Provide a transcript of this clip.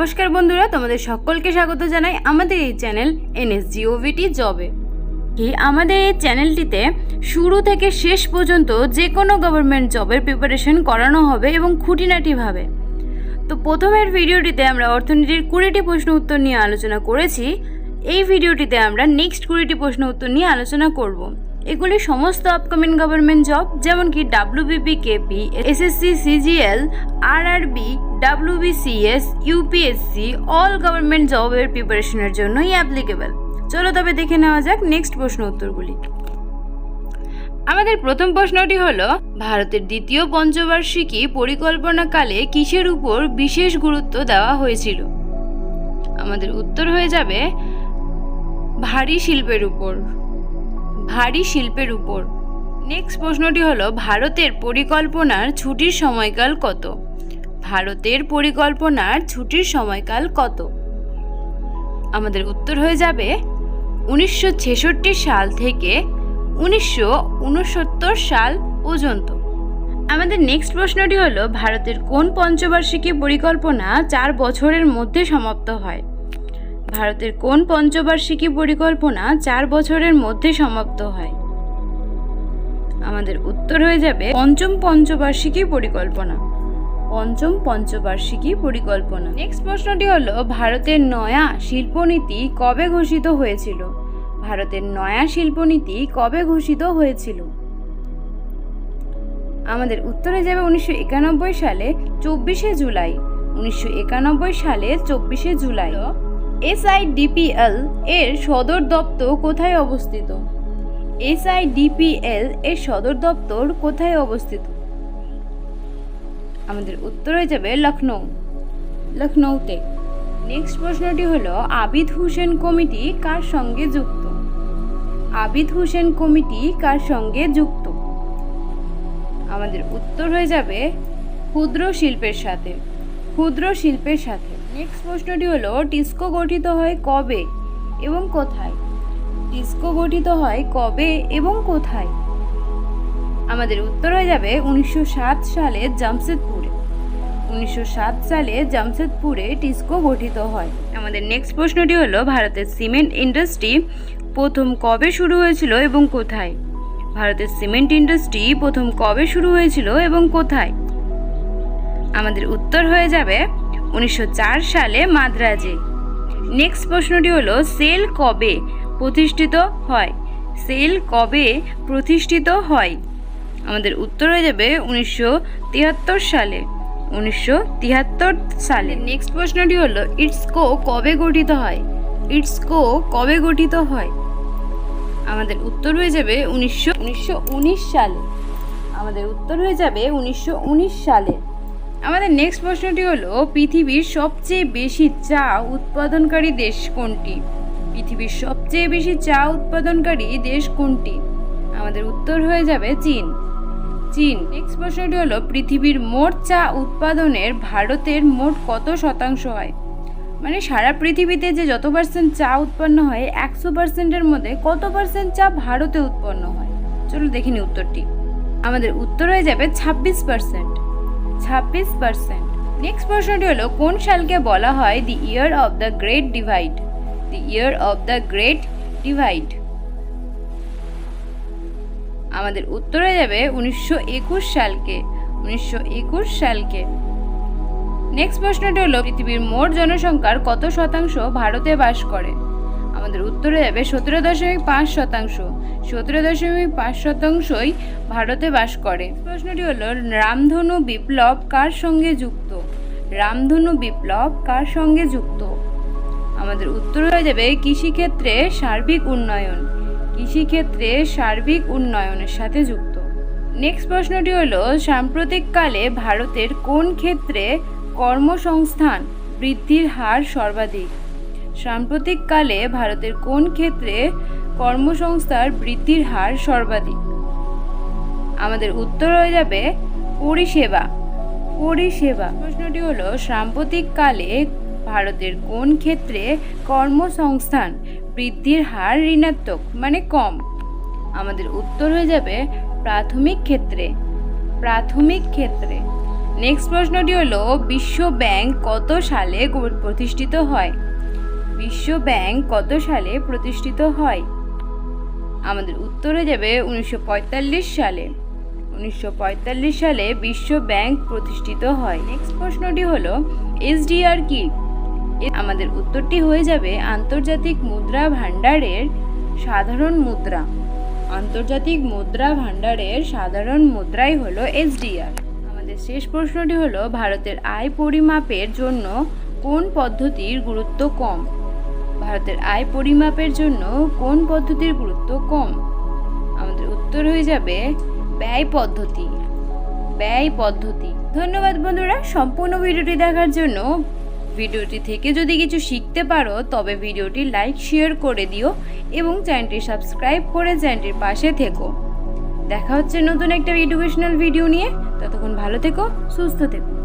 নমস্কার বন্ধুরা, তোমাদের সকলকে স্বাগত জানাই আমাদের এই চ্যানেল এনএসজিওভিটি জবে। কি আমাদের এই চ্যানেলটিতে শুরু থেকে শেষ পর্যন্ত যে কোনো গভর্নমেন্ট জবের প্রিপারেশন করানো হবে এবং খুঁটিনাটিভাবে তো প্রথমের ভিডিওটিতে আমরা অর্থনীতির কুড়িটি প্রশ্ন উত্তর নিয়ে আলোচনা করেছি। এই ভিডিওটিতে আমরা নেক্সট কুড়িটি প্রশ্ন উত্তর নিয়ে আলোচনা করব। এগুলি সমস্ত আপকামিং গভর্নমেন্ট জব যেমন কি WBP KP SSC CGL RRB WBCS UPSC all government জবের প্রিপারেশনের জন্যই অ্যাপ্লিকেবল চলো তবে দেখে নেওয়া যাক নেক্সট প্রশ্ন উত্তরগুলি। আমাদের প্রথম প্রশ্নটি হল, ভারতের দ্বিতীয় পঞ্চবার্ষিকী পরিকল্পনাকালে কিসের উপর বিশেষ গুরুত্ব দেওয়া হয়েছিল? আমাদের উত্তর হয়ে যাবে, ভারী শিল্পের উপর। ভারী শিল্পের উপর। নেক্সট প্রশ্নটি হলো, ভারতের পরিকল্পনার ছুটির সময়কাল কত? ভারতের পরিকল্পনার ছুটির সময়কাল কত? আমাদের উত্তর হয়ে যাবে, উনিশশো ছেষট্টি সাল থেকে উনিশশো উনসত্তর সাল পর্যন্ত। আমাদের নেক্সট প্রশ্নটি হলো, ভারতের কোন পঞ্চবার্ষিকী পরিকল্পনা চার বছরের মধ্যে সমাপ্ত হয়? ভারতের কোন পঞ্চবার্ষিকী পরিকল্পনা চার বছরের মধ্যে সমাপ্ত হয়? আমাদের উত্তর হয়ে যাবে পঞ্চম পঞ্চবার্ষিকী পরিকল্পনা। পঞ্চম পঞ্চবার্ষিকী পরিকল্পনা। নেক্সট প্রশ্নটি হলো, ভারতের নয়া শিল্পনীতি কবে ঘোষিত হয়েছিল? ভারতের নয়া শিল্পনীতি কবে ঘোষিত হয়েছিল? আমাদের উত্তরে যাবে উনিশশো একানব্বই সালে, চব্বিশে জুলাই। উনিশশো একানব্বই সালে, চব্বিশে জুলাই। এসআইডিপিএল এর সদর দপ্তর কোথায় অবস্থিত? এসআইডিপিএল এর সদর দপ্তর কোথায় অবস্থিত? আমাদের উত্তর হয়ে যাবে লখনৌ লখনৌতে নেক্সট প্রশ্নটি হলো, আবিদ হোসেন কমিটি কার সঙ্গে যুক্ত? আবিদ হোসেন কমিটি কার সঙ্গে যুক্ত? আমাদের উত্তর হয়ে যাবে ক্ষুদ্র শিল্পের সাথে। ক্ষুদ্র শিল্পের সাথে। নেক্সট প্রশ্নটি হলো টিস্কো গঠিত হয় কবে এবং কোথায়? টিস্কো গঠিত হয় কবে এবং কোথায়? আমাদের উত্তর হয়ে যাবে উনিশশো সাত সালে জামশেদপুরে। উনিশশো সাত সালে জামশেদপুরে টিস্কো গঠিত হয়। আমাদের নেক্সট প্রশ্নটি হলো, ভারতের সিমেন্ট ইন্ডাস্ট্রি প্রথম কবে শুরু হয়েছিল এবং কোথায়? ভারতের সিমেন্ট ইন্ডাস্ট্রি প্রথম কবে শুরু হয়েছিল এবং কোথায়? আমাদের উত্তর হয়ে যাবে উনিশশো চার সালে মাদ্রাজে। নেক্সট প্রশ্নটি হলো, সেল কবে প্রতিষ্ঠিত হয়? সেল কবে প্রতিষ্ঠিত হয়? আমাদের উত্তর হয়ে যাবে উনিশশো তিয়াত্তর সালে। উনিশশো তিয়াত্তর সালে। নেক্সট প্রশ্নটি হলো, ইটসকো কবে গঠিত হয়? ইটসকো কবে গঠিত হয়? আমাদের উত্তর হয়ে যাবে উনিশশো উনিশশো উনিশ সালে। আমাদের উত্তর হয়ে যাবে উনিশশো উনিশ সালে। আমাদের নেক্সট প্রশ্নটি হলো, পৃথিবীর সবচেয়ে বেশি চা উৎপাদনকারী দেশ কোনটি? পৃথিবীর সবচেয়ে বেশি চা উৎপাদনকারী দেশ কোনটি? আমাদের উত্তর হয়ে যাবে চীন। চীন নেক্সট প্রশ্নটি হলো, পৃথিবীর মোট চা উৎপাদনের ভারতের মোট কত শতাংশ হয়? মানে সারা পৃথিবীতে যে যত পার্সেন্ট চা উৎপন্ন হয়, একশো পার্সেন্টের মধ্যে কত পার্সেন্ট চা ভারতে উৎপন্ন হয়? চলো দেখিনি উত্তরটি। আমাদের উত্তর হয়ে যাবে ছাব্বিশ পার্সেন্ট ছাব্বিশ পার্সেন্ট নেক্সট প্রশ্নটি হলো, কোন সালকে বলা হয় the year of the great divide the year of the great divide আমাদের উত্তর যাবে উনিশশো একুশ সালকে। উনিশশো একুশ সালকে। নেক্সট প্রশ্নটি হলো, পৃথিবীর মোট জনসংখ্যার কত শতাংশ ভারতে বাস করে? আমাদের উত্তরে যাবে সতেরো দশমিক পাঁচ শতাংশ। সতেরো দশমিক পাঁচ শতাংশই ভারতে বাস করে। প্রশ্নটি হলো, রামধনু বিপ্লব কার সঙ্গে যুক্ত? রামধনু বিপ্লব কার সঙ্গে যুক্ত? আমাদের উত্তর হয়ে যাবে, কৃষিক্ষেত্রে সার্বিক উন্নয়ন। কৃষিক্ষেত্রে সার্বিক উন্নয়নের সাথে যুক্ত। নেক্সট প্রশ্নটি হলো, সাম্প্রতিককালে ভারতের কোন ক্ষেত্রে কর্মসংস্থান বৃদ্ধির হার সর্বাধিক? সাম্প্রতিককালে ভারতের কোন ক্ষেত্রে কর্মসংস্থার বৃদ্ধির হার সর্বাধিক? আমাদের উত্তর হয়ে যাবে পরিষেবা। পরিষেবা। প্রশ্নটি হলো, সাম্প্রতিককালে ভারতের কোন ক্ষেত্রে কর্মসংস্থান বৃদ্ধির হার ঋণাত্মক মানে কম? আমাদের উত্তর হয়ে যাবে প্রাথমিক ক্ষেত্রে। প্রাথমিক ক্ষেত্রে। নেক্সট প্রশ্নটি হলো, বিশ্ব ব্যাংক কত সালে প্রতিষ্ঠিত হয়? বিশ্ব ব্যাংক কত সালে প্রতিষ্ঠিত হয়? আমাদের উত্তরে যাবে উনিশশো পঁয়তাল্লিশ সালে। উনিশশো পঁয়তাল্লিশ সালে বিশ্ব ব্যাংক প্রতিষ্ঠিত হয়। নেক্সট প্রশ্নটি হলো এসডিআর কি? আমাদের উত্তরটি হয়ে যাবে আন্তর্জাতিক মুদ্রা ভাণ্ডারের সাধারণ মুদ্রা। আন্তর্জাতিক মুদ্রা ভাণ্ডারের সাধারণ মুদ্রাই হলো এসডিআর আমাদের শেষ প্রশ্নটি হলো, ভারতের আয় পরিমাপের জন্য কোন পদ্ধতির গুরুত্ব কম? ভারতের আয় পরিমাপের জন্য কোন পদ্ধতির গুরুত্ব কম? আমাদের উত্তর হয়ে যাবে ব্যয় পদ্ধতি। ব্যয় পদ্ধতি। ধন্যবাদ বন্ধুরা, সম্পূর্ণ ভিডিওটি দেখার জন্য। ভিডিওটি থেকে যদি কিছু শিখতে পারো, তবে ভিডিওটি লাইক, শেয়ার করে দিও এবং চ্যানেলটি সাবস্ক্রাইব করে চ্যানেলটির পাশে থেকো। দেখা হচ্ছে নতুন একটা এডুকেশনাল ভিডিও নিয়ে। ততক্ষণ ভালো থেকো, সুস্থ থেকো।